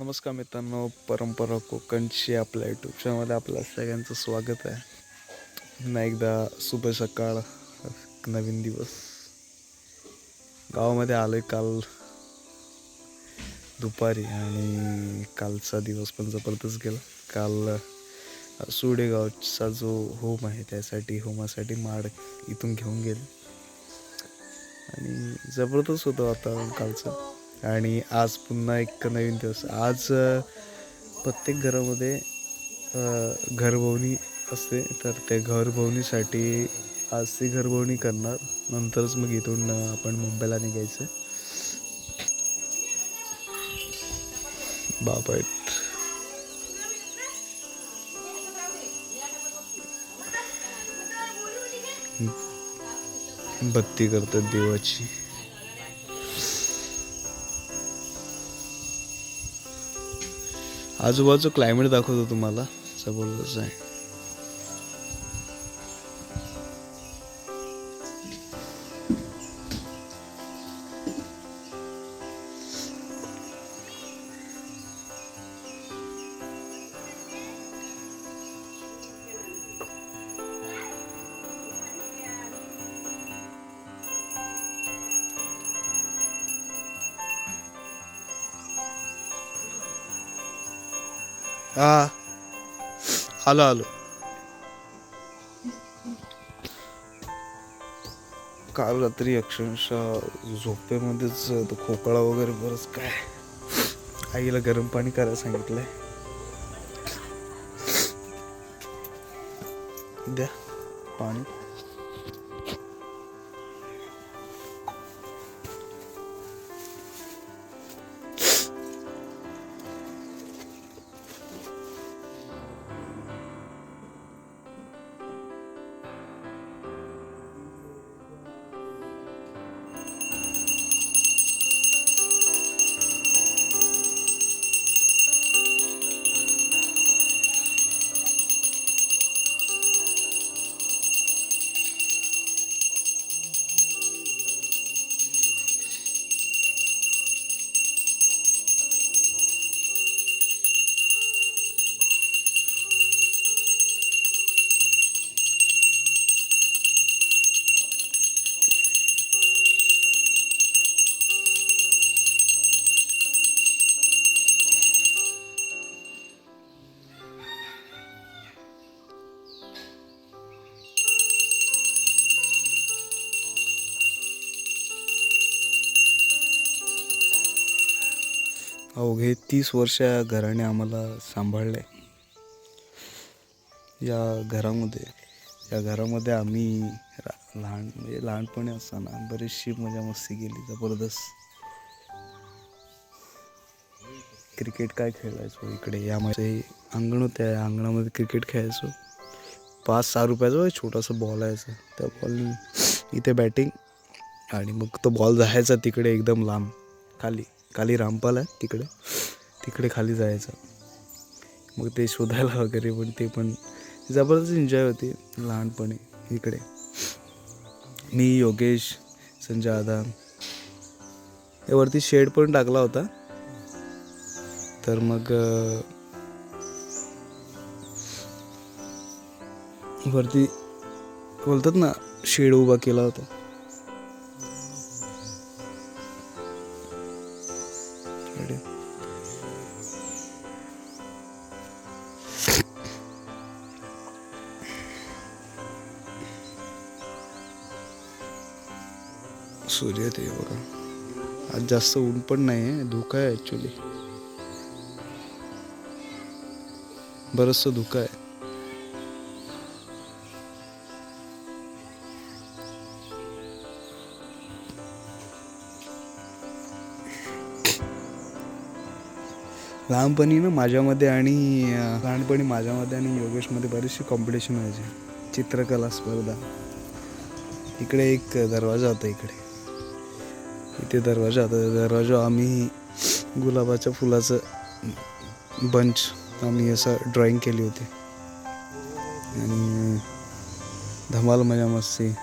नमस्कार मित्रांनो परंपरा कोकणची आपल्या यूट्यूब चॅनलमध्ये आपल्या सगळ्यांचं स्वागत आहे. पुन्हा एकदा शुभ सकाळ नवीन दिवस. गावामध्ये आलोय काल दुपारी आणि कालचा दिवस पण जबरदस्त गेला. काल सुडेगावचा जो होम आहे त्यासाठी होमासाठी माड इथून घेऊन गेले. आणि जबरदस्त होतं वातावरण कालचं. आणि आज पुन्हा एक नवीन दिवस. आज प्रत्येक घरामध्ये अ, घरभवनी असते. तर त्या घरभवनीसाठी आज ती घरभवनी करणार. नंतरच मग इथून आपण मुंबईला निघायचं. बाप आहेत बत्ती करतात देवाची. आजूबाजू क्लायमेट दाखवतो तुम्हाला. जबरदस्त आहे. हा. आलो आलो. काल रात्री अक्षरशः झोपेमध्येच तो खोकळा वगैरे बरंच काय. आईला गरम पाणी करायला सांगितलंय. द्या. पाणी. अवघे तीस वर्ष या घराने आम्हाला सांभाळले या घरामध्ये या घरामध्ये आम्ही रा- लहान म्हणजे लहानपणी असताना बरीचशी मजा मस्ती केली जबरदस्त. क्रिकेट काय खेळायचो इकडे? यामध्ये अंगण होते या अंगणामध्ये क्रिकेट खेळायचो. पाच सहा रुपयाचा छोटासा बॉल यायचा. त्या बॉल इथे बॅटिंग आणि मग तो बॉल जायचा तिकडे एकदम लांब खाली. खाली रामपाल आहे तिकडे. तिकडे खाली जायचं. मग ते शोधायला वगैरे पण ते पण जबरदस्त एन्जॉय होती लहानपणी. इकडे. मी योगेश संजय आदान यावरती शेड पण टाकला होता. तर मग वरती बोलतात ना शेड उभा केला होता. शेड. सूर्य ते बघा. आज जास्त ऊन पण नाही आहे धुका आहे ॲक्च्युली बरंचसं धुका आहे. लहानपणी ना माझ्यामध्ये आणि लहानपणी माझ्यामध्ये आणि योगेशमध्ये बरीचशी कॉम्पिटिशन व्हायची. चित्रकला स्पर्धा. इकडे एक दरवाजा होता इकडे. इथे दरवाजा होता. दरवाजा आम्ही गुलाबाच्या फुलाचं बंच आम्ही असं ड्रॉइंग केली होती. आणि धमाल मजा मस्ती.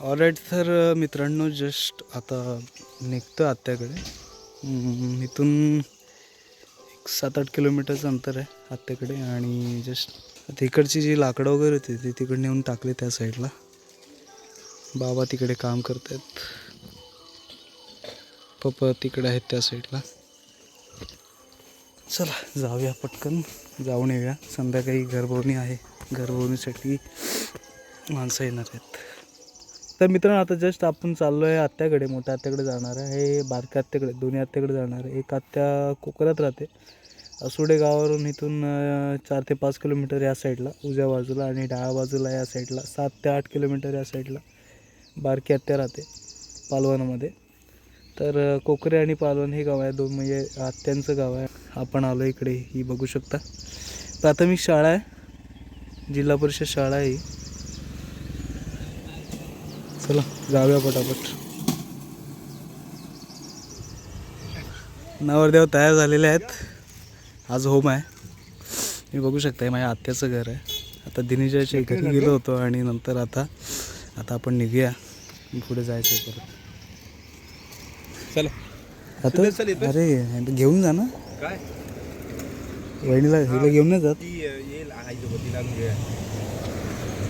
ऑलराईट तर मित्रांनो जस्ट आता निघतो आत्याकडे. इथून एक सात आठ किलोमीटरचं अंतर आहे आत्याकडे आणि जस्ट तिकडची जी लाकडं वगैरे होती ती तिकडे नेऊन टाकली त्या साईडला बाबा तिकडे काम करत आहेत पप्पा तिकडे आहेत त्या साईडला चला जाऊया पटकन. जाऊन येऊया. संध्याकाळी घरभवणी आहे. घरभवणीसाठी माणसं येणार आहेत. तर मित्रांनो आता जस्ट आपण चाललो आहे आत्याकडे मोठ्या आत्याकडे जाणार आहे. हे बारक्या आत्याकडे दोन्ही आत्याकडे जाणार आहे. एक आत्या कोकरात राहते. असुडे गावावरून इथून चार ते पाच किलोमीटर या साईडला उजव्या बाजूला आणि डाव्या बाजूला या साईडला सात ते आठ किलोमीटर या साईडला बारकी आत्या राहते पालवनामध्ये. तर कोकरे आणि पालवण हे गाव आहे. दोन म्हणजे आत्यांचं गाव आहे. आपण आलो इकडे ही बघू शकता. प्राथमिक शाळा आहे. जिल्हा परिषद शाळा आहे ही. चला जाऊया पटापट. नवरदेव तयार झालेले आहेत. आज होम आहे. मी बघू शकता माझ्या आत्याचं घर आहे. आता दिनेशाच्या घरी गेलो होतो आणि नंतर आता आता आपण निघूया. पुढे जायचं परत. चला. आता? अरे घेऊन जा ना. काय? वहिनीला हिला घेऊन नाही जात.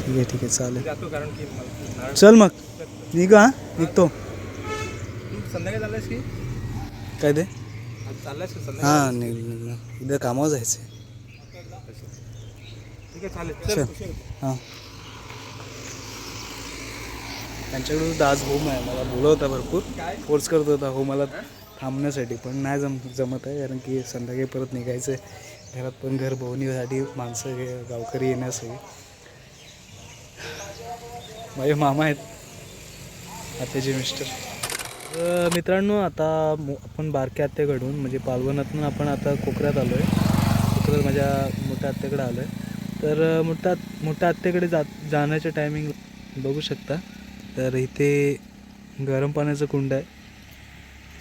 ठीक आहे ठीक आहे चालेल. चल मग. निघ हा? निघतो. संध्याकाळी चाललायस की? काय ते? आज चाललायस की संध्याकाळी? हां निघ निघ उद्या कामावर जायचं ठीक आहे चालेल. चल. चल हां. त्यांच्याकडे सुद्धा आज होम आहे. मला बोलवता भरपूर. फोर्स करत होता. होमाला थांबण्यासाठी. पण नाही जम जमत आहे. कारण की संध्याकाळी परत निघायचं आहे घरात पण घर भवनीसाठी माणसं हे गावकरी येण्यासाठी. माझे मामा आहेत. आत्याचे मिस्टर. मित्रांनो आता आपण बारक्या आत्याकडून म्हणजे पालवणातून आपण आता कोकऱ्यात आलो आहे कोकऱ्यात माझ्या मोठ्या आत्याकडे आलो आहे तर मोठ्या मोठ्या आत्याकडे जा जाण्याच्या टायमिंग बघू शकता. तर इथे गरम पाण्याचं कुंड आहे.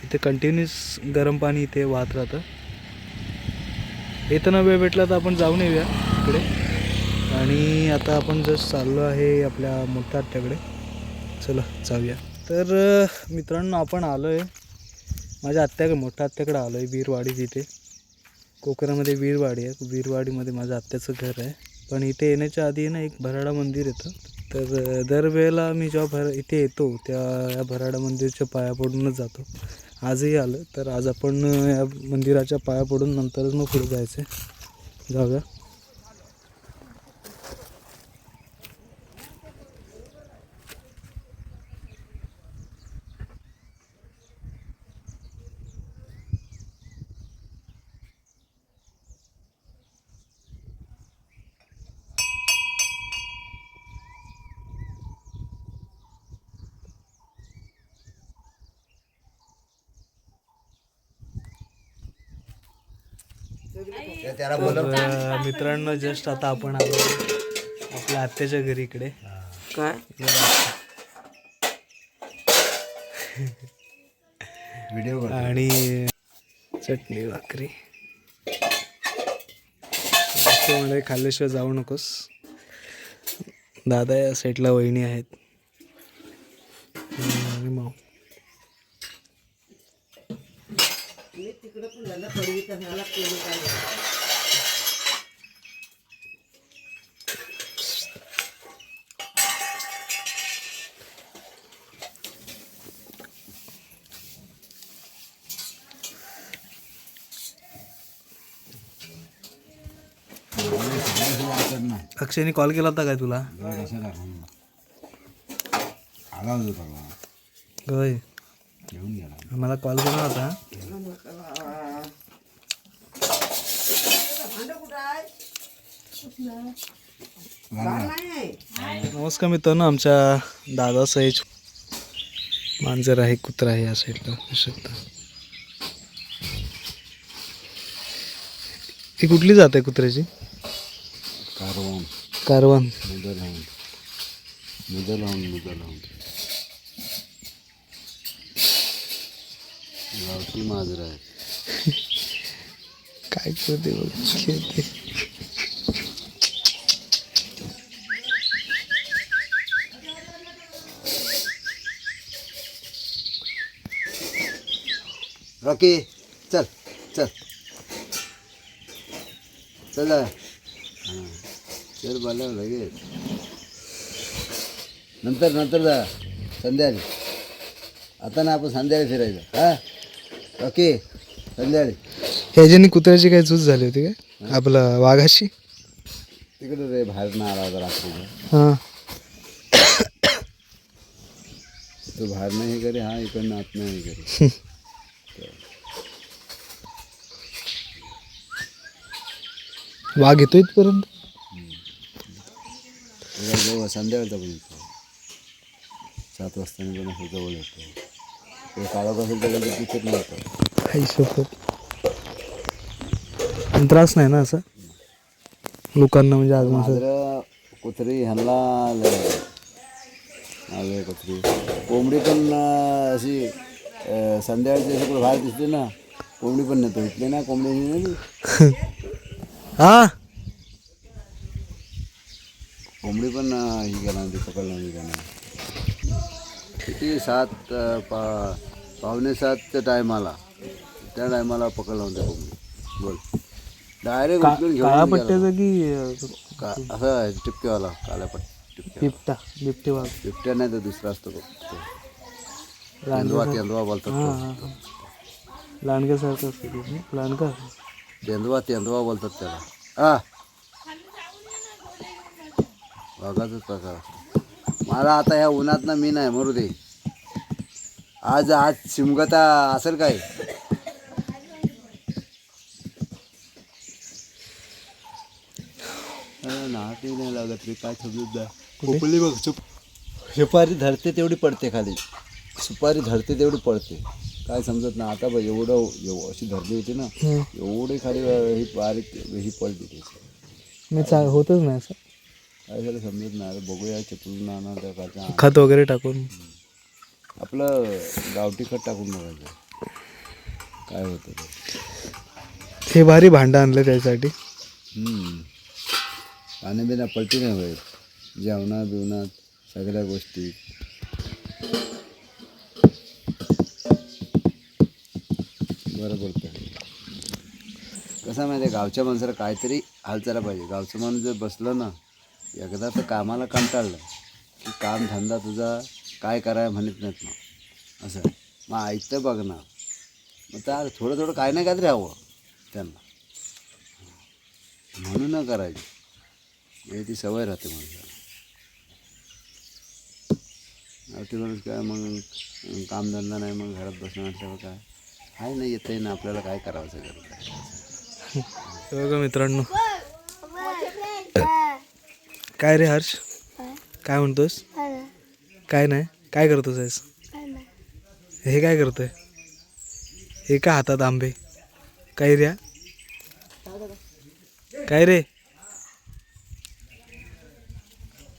इथे कंटिन्युअस गरम पाणी इथे वाहत राहतं. येताना वेळ भेटला तर आपण जाऊन येऊया इकडे. आणि आता आपण जस्ट चाललो आहे आपल्या मोठ्या आत्याकडे. चला जाऊया. तर मित्रांनो आपण आलो आहे माझ्या आत्याकडे मोठ्या आत्याकडे आलो आहे वीरवाडी तिथे कोकणामध्ये वीरवाडी आहे. वीरवाडीमध्ये माझं आत्याचं घर आहे. पण इथे येण्याच्या आधी ना एक भराडा मंदिर येतं. तर दरवेळेला मी जेव्हा भर इथे येतो त्या या भराडा मंदिरच्या पाया पडूनच जातो. आजही आलं तर आज आपण या मंदिराच्या पाया पडून नंतरच मग पुढे जायचं आहे जाऊया. तर अ, मित्रांनो जस्ट आता आपण आलो. आपल्या आत्याच्या घरी इकडे. काय? व्हिडिओ आणि चटणी भाकरी. मध्ये खाल्ल्याशिवाय जाऊ नकोस. दादा या साईडला वहिनी आहेत हम्म, आणि माऊ अक्षयने कॉल केला होता काय तुला? होय. मला कॉल केला होता. नमस्कार मित्रांनो आमच्या दादा सहित मांजर आहे कुत्रा आहे या साईडला बघू शकता ही कुठली जात आहे कुत्र्याची? कारवान. कारवान. नेदरलँड गावठी माजरा आहे. काय करू दे खेळते रॉकी चल चल. चल. चल बाला लगेच. नंतर नंतर जा. संध्याकाळी. आता ना आपण संध्याकाळी फिरायचं. हां? रॉकी. संध्याकाळी. ह्याच्यानी कुत्र्याची काही चूज झाली होती काय? आपलं वाघाशी? तिकडे रे बाहेर ना आला होता रात्रीचा हां. तो बाहेर नाही करे हा इकडनं आत नाही करे वाघ येतो इथपर्यंत? त्याला जवळ संध्याकाळचा पण येतो. सात वाजता पण असं जवळ येतो. ते काळोख असेल त्याला ते नव्हतं आई शपथ पण त्रास नाही ना असं? लोकांना म्हणजे मांजरं कुत्री ह्यांना कुत्री. कोंबडी पण अं, अशी अं, संध्याकाळची अशी कुठं बाहेर दिसते ना कोंबडी पण नेतो. इथले ना कोंबडी नेली. हा? कोंबडी पण अं, ही गेला ती पकडला नाही किती सात अं, पा पावणे सातच्या टायमाला त्या टायमाला पकडला होता कोंबडी बोल. डायरेक्ट उचलून घेऊन गेला. पट्ट्याचं की अं, का असं आहे टिपकेवाला काळ्या पट टिपक्या बिबटा बिबटे वाघ बिबट्या नाही तर दुसरा असतो बघ तो. तेंदवा तेंदवा बोलतात हां तो. हां हां लांडग्यासारखं असतं ते? लांडगा? तेंदवा तेंदवा बोलतात त्याला. हा. वाघाचाच प्रकार असतो. मला आता ह्या उन्हात ना मी नाही मरू दे. आज आज शिमगता असेल काय? नाटी नाही लागत रे काय समजत नाही खोपली बघ सुप सुपारी धरते तेवढी पडते खाली. सुपारी धरते तेवढी पडते. काय समजत नाही. आता बघ एवढं एव- अशी धरली होती ना. एवढी खाली ही बारीक ही पडली त्याची मी चा होतच नाही असं. काय झालं समजत नाही. अरे बघूया चिपळून आणा त्या काचा खत वगैरे टाकून. आपलं गावठी खत टाकून बघायचं. काय होतं ते. हे भारी भांडं आणलं त्यासाठी हम्म. पाणी पलटी नाही होईल. जेवणात बिवणात सगळ्या गोष्टी. बरं पडतं कसं माहिती आहे गावच्या माणसाला काहीतरी हालचाला पाहिजे. गावचं माणूस जर बसलं ना एकदा तर कामाला कंटाळलं की काम धंदा तुझा काय कराय म्हणत नाहीत ना. असं मग ऐकतं बघ ना. मग त्या थोडं थोडं काय नाही काहीतरी हवं त्यांना. म्हणून करायचं. हे ती सवय राहते माणसाला. गावठी माणूस काय मग कामधंदा नाही मग घरात बसणं म्हटल्यावर काय? आहे नाही येत आहे ना आपल्याला काय करावं सगळं बघा मित्रांनो. काय रे हर्ष? काय म्हणतोस? काय नाही. काय करतोस आहेस? हे काय करतोय? हे का हातात आंबे? काय रे? काय रे हे बघ,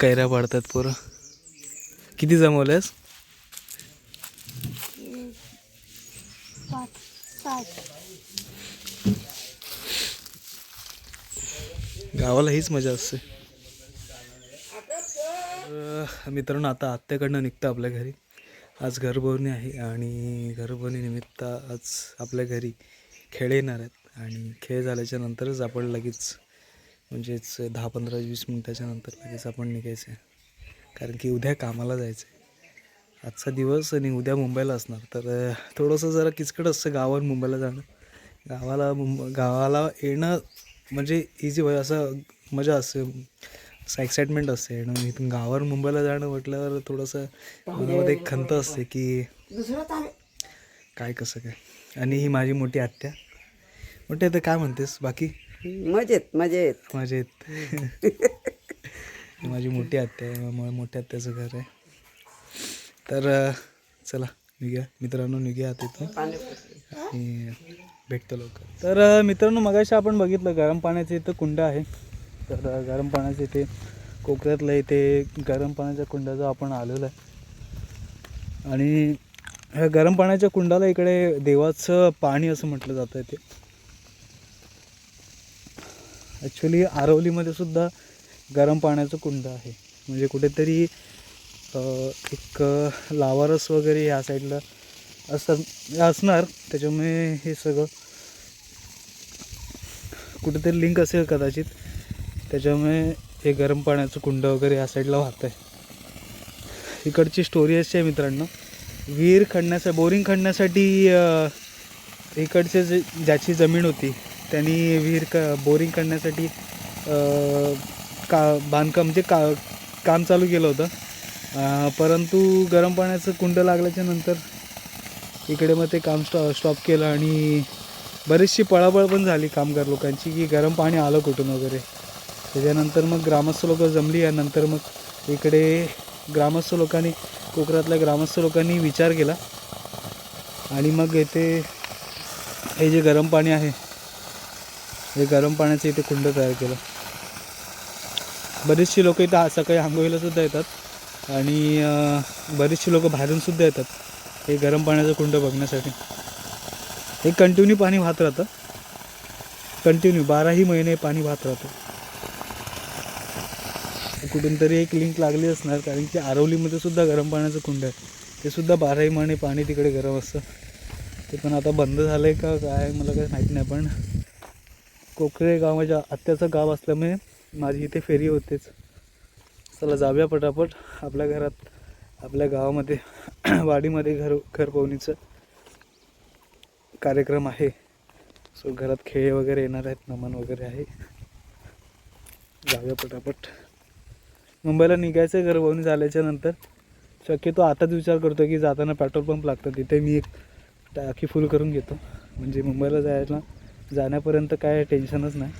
कैऱ्या पाडतात पोरं. किती जमवल्यास? गावाला हीच मजा असते. मित्रांनो आता आत्याकडनं निघतं आपल्या घरी. आज घरभरणी आहे आणि घरभरणी निमित्त आज आपल्या घरी खेळ येणार आहेत. आणि खेळ झाल्याच्या नंतरच आपण लगेच म्हणजेच दहा पंधरा वीस मिनटाच्या नंतर लगेच आपण निघायचं आहे. कारण की उद्या कामाला जायचं आहे. आजचा दिवस आणि उद्या मुंबईला असणार. तर थोडंसं जरा किचकट असतं गावावर मुंबईला जाणं. गावाला मुंब गावाला येणं म्हणजे इझी असं मजा असते. असं एक्साइटमेंट असते. येणं इथून गावावर मुंबईला जाणं म्हटल्यावर थोडंसं मनामध्ये एक खंत असते की काय कसं काय. आणि ही माझी मोठी आत्या. मोठी आता काय म्हणतेस? बाकी? मजेत मजेत. मजेत. ही माझी मोठी आत्या आहे म- मोठ्या आत्याचं घर आहे. तर चला निघूया. मित्रांनो निघ्या आता इथून. आणि भेटतो लवकर. तर मित्रांनो मगाशी आपण बघितलं गरम पाण्याचं इथं कुंड आहे. तर गरम पाण्याचं इथे कोकऱ्यातलं इथे गरम पाण्याच्या कुंडाचं आपण आलेलो आहे. आणि ह्या गरम पाण्याच्या कुंडाला इकडे देवाचं पाणी असं म्हटलं जातं इथे. ॲक्च्युली आरवलीमध्ये सुद्धा गरम पाण्याचं कुंड आहे. म्हणजे कुठेतरी एक लावारस वगैरे ह्या साईडला असं असणार. त्याच्यामुळे हे सगळं कुठेतरी लिंक असेल कदाचित. त्याच्यामुळे हे गरम पाण्याचं कुंड वगैरे या साईडला वाहत आहे इकडची स्टोरी अशी आहे मित्रांनो. विहीर खणण्यासाठी बोरिंग खणण्यासाठी इकडचे जे ज्याची जमीन होती त्यांनी विहीर क बोरिंग करण्यासाठी का बांधकाम म्हणजे का काम चालू केलं होतं. परंतु गरम पाण्याचं कुंड लागल्याच्या नंतर इकडे मग ते काम स्टॉ स्टॉप केलं आणि बरीचशी पळापळ पण झाली कामगार लोकांची की गरम पाणी आलं कुठून वगैरे. त्याच्यानंतर मग ग्रामस्थ लोकं जमली यानंतर मग इकडे ग्रामस्थ लोकांनी कोकणातल्या ग्रामस्थ लोकांनी विचार केला. आणि मग येथे हे जे गरम पाणी आहे हे गरम पाण्याचं इथे कुंड तयार केलं. बरीचशी लोक इथं सकाळी आंघोळीला सुद्धा येतात. आणि बरीचशी लोक बाहेरून सुद्धा येतात हे गरम पाण्याचं कुंड बघण्यासाठी. हे कंटिन्यू पाणी वाहत राहतं. कंटिन्यू बाराही महिने पाणी वाहत राहतं. कुठून तरी एक लिंक लागली असणार कारण की आरवलीमध्ये सुद्धा गरम पाण्याचं कुंड आहे. ते सुद्धा बाराही महिने पाणी तिकडे गरम असतं. ते पण आता बंद झालं आहे का काय मला काही माहीत नाही पण कोकरे गाव माझ्या आत्याचं गाव असल्यामुळे माझी इथे फेरी होतेच. चला जाऊया पटापट आपल्या घरात आपल्या गावामध्ये वाडीमध्ये घर घरपवणीचं कार्यक्रम आहे. सो घरात खेळ वगैरे येणार आहेत नमन वगैरे आहे. जाऊया पटापट. मुंबईला निघायचं घरपवणी झाल्याच्यानंतर. शक्यतो आताच विचार करतो की जाताना पेट्रोल पंप लागतं तिथे मी एक टाकी फुल करून घेतो. म्हणजे मुंबईला जायला जाण्यापर्यंत काय टेन्शनच नाही.